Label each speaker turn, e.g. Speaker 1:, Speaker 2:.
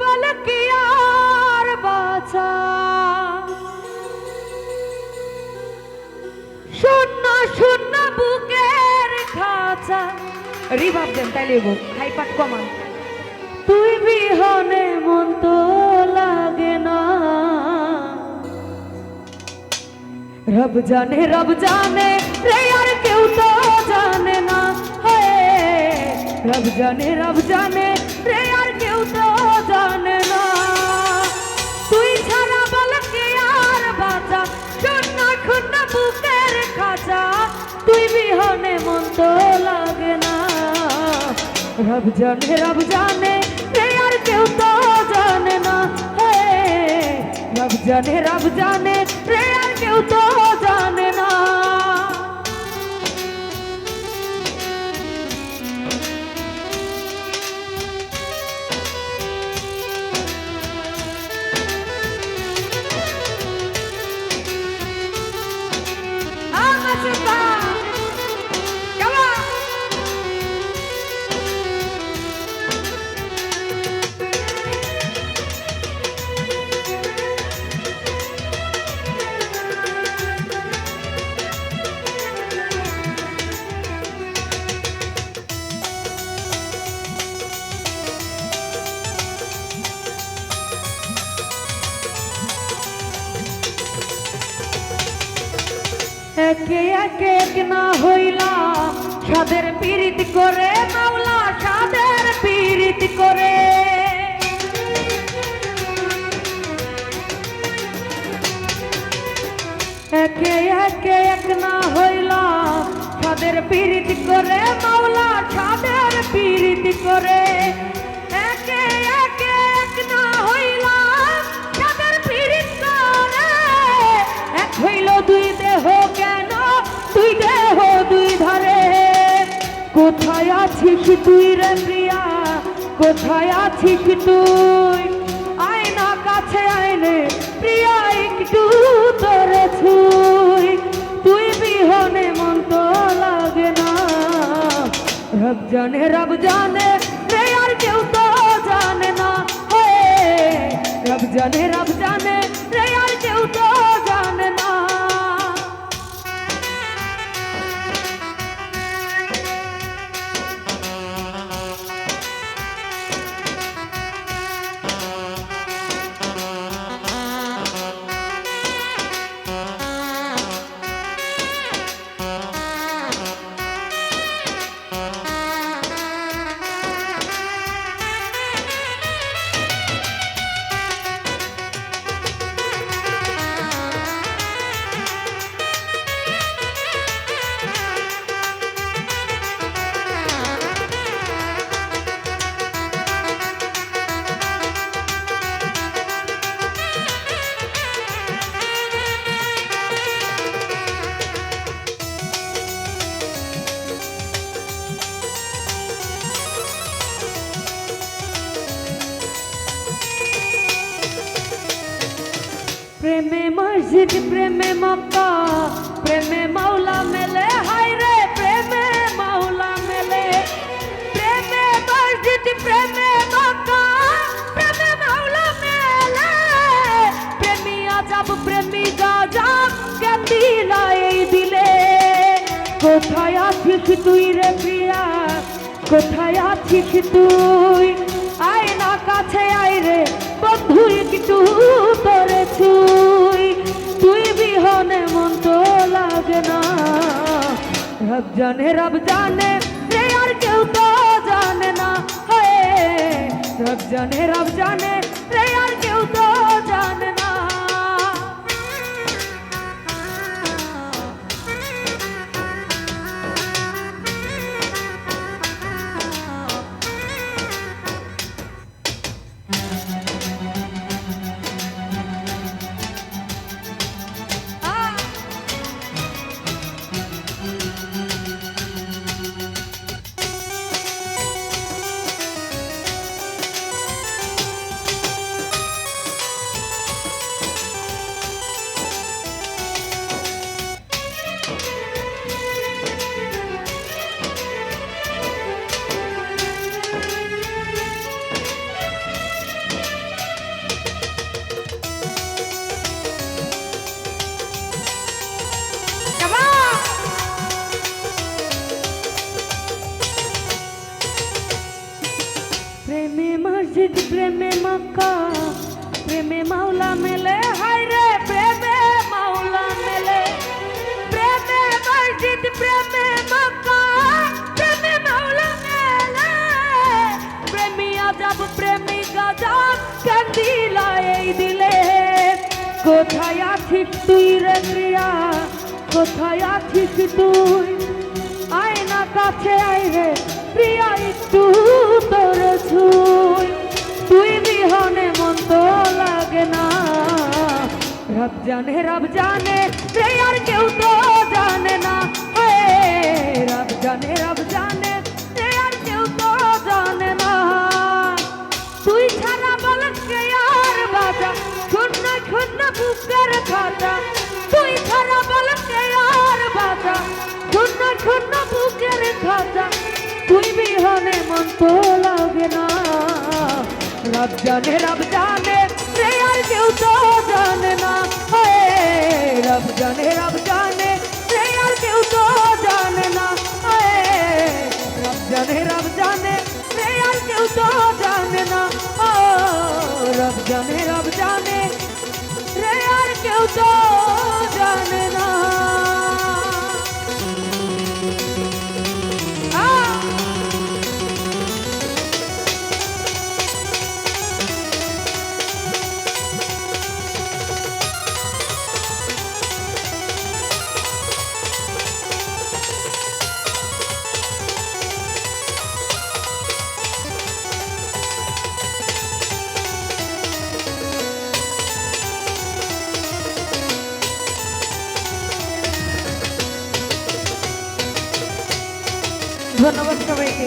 Speaker 1: বল কি আর বাঁচা? শূন্য শূন্য বুকের খাঁচা। রিভাব দেন, তাইলে গো হাই পাট কমান তুই বিহনে মন তো লাগে না। রব জানে রব জানে, রে আর কেউ তো জানে না। হে রব জানে রব জানে রে কেউ তো জানে না। তুই ছাড়া বল কে আর বাঁচা? শূন্য বুকের খাঁচা। তুই বিহনে মন তো লাগে না। রব জানে রব জানে রে, আর কেউ তো জানে না। হে রব জানে রব জানে রে, আর কেউ তো জানে একে একে না হইলাম সাদের পীড়িত করে মাওলা, সাদের পীড়িত করে। একে একে এক না হইলাম সাদের পীড়িত করে মাওলা, সাদের পীড়িত করে। কোথায় আছিস তুই রে প্রিয়া? কোথায় আছিস তুই? আয়না কাছে আইনে প্রিয়া, একটু তোরে ছুই। তুই বিহনে মন তো লাগে না। রব জানে রব জানে রে আর কেউ তো জানে না। হে রব জানে রব জানে প্রেমে প্রেমে মক্কা, প্রেমে মাওলা মেলে, হায় রে প্রেমে মাওলা মেলে। প্রেমে মসজিদ, প্রেমে মক্কা, প্রেমে মাওলা মেলে। প্রেমী আজাব, প্রেমী গাজাব কেন্দিলা এই দিলে? কোথায় আছিস তুই রে প্রিয়া? কোথায় আছিস তুই? আয় না কাছে, আয় রে, বন্ধু, একটু তোরে ছুই। বিহনে মন তো লাগে না। রব জানে রব জানে রে আর কেউ তো জানে না। হে রব জানে রব জানে রে আর কেউ তো প্রেমে মক্কা, প্রেমে মাওলা মেলে, হায় রে, প্রেমে মাওলা মেলে। প্রেমে মসজিদ, প্রেমে মক্কা, প্রেমে মাওলা মেলে। প্রেমী আজাব, প্রেমী গজব, কান্দিলা এই দিলে। কোথায় আছিস তুই রে প্রিয়া? কোথায় আছিস তুই? আয় না কাছে আয় রে। রব জানে রব জানে রে আর কেউ তো জানে না। হে রব জানে রব জানে রে আর কেউ তো জানে না। তুই ছাড়া বল কে আর বাজা শূন্য শূন্য বুকের খাতা তুই ছাড়া বল কে আর বাজা শূন্য শূন্য বুকের খাতা তুই বিহনে মন তো লাগে না। রব জানে রব জানে রে কেউ তো জানে না। রব জানে রব জানে, সে আর কেউ তো জানে না। রব জানে রব জানে, সে আর কেউ তো জানে না। রব জানে রব জানে রে আর কেউ তো ধন্যবাদ সবাইকে।